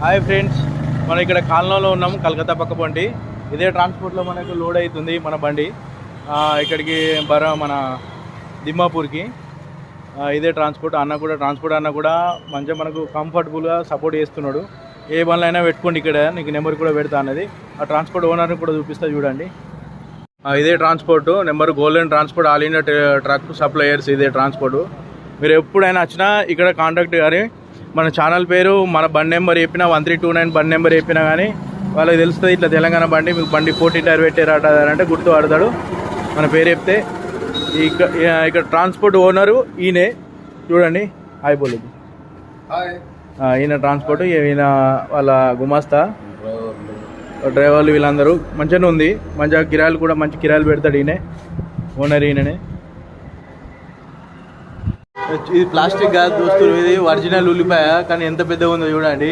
Hi friends మనం ఇక్కడ కాలనీలో ఉన్నాం కలకత్తా పక్క బండి. ఇదే ట్రాన్స్పోర్ట్లో మనకు లోడ్ అవుతుంది మన బండి. ఇక్కడికి బర మన దిమ్మాపూర్కి. ఇదే ట్రాన్స్పోర్ట్ అన్న కూడా ట్రాన్స్పోర్ట్ అన్న కూడా మంచిగా మనకు కంఫర్టబుల్గా సపోర్ట్ చేస్తున్నాడు. ఏ బండ్లైనా పెట్టుకోండి ఇక్కడ నీకు నెంబర్ కూడా పెడతా అన్నది. ఆ ట్రాన్స్పోర్ట్ ఓనర్ని కూడా చూపిస్తా చూడండి. ఇదే transport number golden transport all India truck suppliers ఇదే ట్రాన్స్పోర్ట్. మీరు ఎప్పుడైనా వచ్చినా ఇక్కడ కాంటాక్ట్ కానీ మన ఛానల్ పేరు మన బండి నెంబర్ చెప్పినా వన్ త్రీ టూ నైన్ బండి నెంబర్ చెప్పినా కానీ వాళ్ళకి తెలుస్తుంది ఇట్లా తెలంగాణ బండి మీకు బండి ఫోర్టీ టైర్ పెట్టారట అంటే గుర్తు పడతాడు. మన పేరు చెప్తే ఇక్కడ ఇక్కడ ట్రాన్స్పోర్ట్ ఓనరు ఈయనే. చూడండి హాయ్ బోలేదు ఈయన ట్రాన్స్పోర్ట్ ఈయన వాళ్ళ గుమాస్తా. డ్రైవర్లు వీళ్ళందరూ మంచిగానే ఉంది. మంచిగా కిరాయిలు కూడా మంచి కిరాయిలు పెడతాడు ఈయనే. ఓనర్ ఈయననే. ఇది ప్లాస్టిక్ కాదు దోస్తులు ఇది ఒరిజినల్ ఉల్లిపాయ కానీ ఎంత పెద్దగా ఉందో చూడండి.